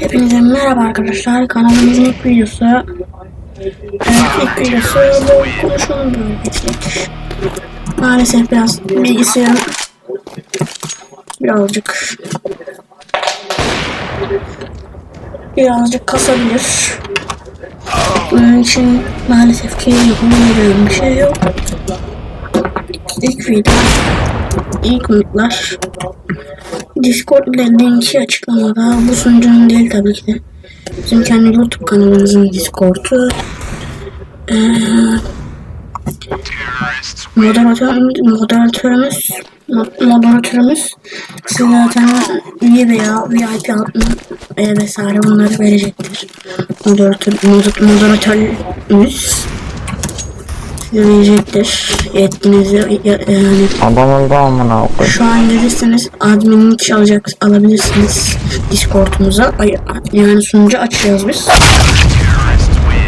Hepinize merhaba arkadaşlar. Kanalımızın ilk videosu. Evet ilk videosu bu konuşalım böyle geçtik. Maalesef biraz bilgisayarım birazcık birazcık kasabilir. Bunun için maalesef ki yapamayacağım bir şey yok. İlk video, ilk umutlar. Discord ile linki açıklamada. Bu sunucunun değil tabii ki de. Bizim kendi YouTube kanalımızın Discord'u. Ee, moderatör, moderatörümüz mo- moderatörümüz size zaten üye veya VIP altına e, vesaire bunları verecektir. Moderatör, mod- moderatörümüz size verecektir. Yetkinizi ya- yani Adam öldü amına koyayım. şu an gelirseniz adminlik alacak alabilirsiniz Discord'umuza. Yani sunucu açacağız biz.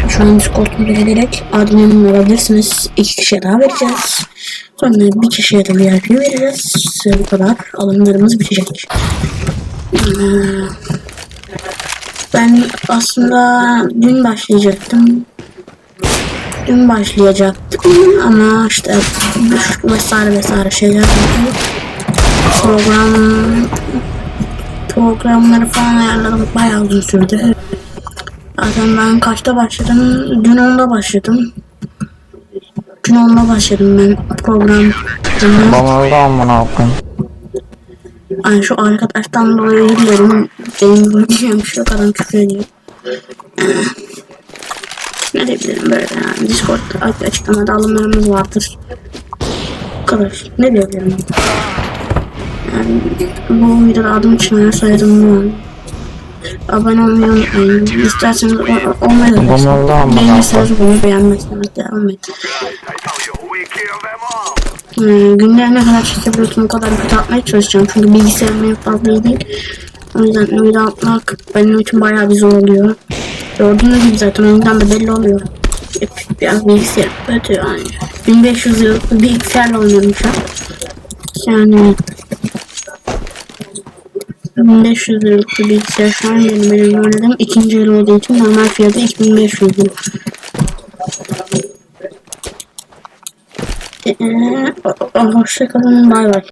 Şu an Discord'umuza gelerek admin olabilirsiniz. İki kişiye daha vereceğiz. Sonra bir kişiye de VIP vereceğiz. Size bu kadar alımlarımız bitecek. Ee, Ben aslında dün başlayacaktım. Dün başlayacaktım ama işte vesaire vesaire şeyler. Program programları falan ayarladım bayağı uzun sürdü. Zaten ben kaçta başladım? Dün 10'da başladım. Dün 10'da başladım ben program. Adam öldü amına koyayım. Ay şu arkadaştan dolayı dilerim. Benim diyeceğim yok adam küfür ediyor. Ne diyebilirim böyle yani. Discord açıklamada alımlarımız vardır. Bu kadar. Ne diyebilirim? Yani bu videoda adım için soyadım bu. Abone olmayı unutmayın. İsterseniz olmayı da Beğenirseniz bunu beğenmezseniz devam edin. Hmm, günde ne kadar çekebiliyorsam o kadar kötü atmaya çalışacağım. Çünkü bilgisayarım en fazla değil. O yüzden öyle atmak benim için bayağı bir zor oluyor. Gördüğünüz gibi zaten oyundan da belli oluyor. Hep biraz bilgisayar kötü yani. 1500 yıllık bir bilgisayarla oynuyorum şu an. Yani 1500 liralık bir bilgisayar şu an benim elimde oynadım. İkinci el olduğu için normal fiyatı 2500 lira. Ee, hoşçakalın bay bay.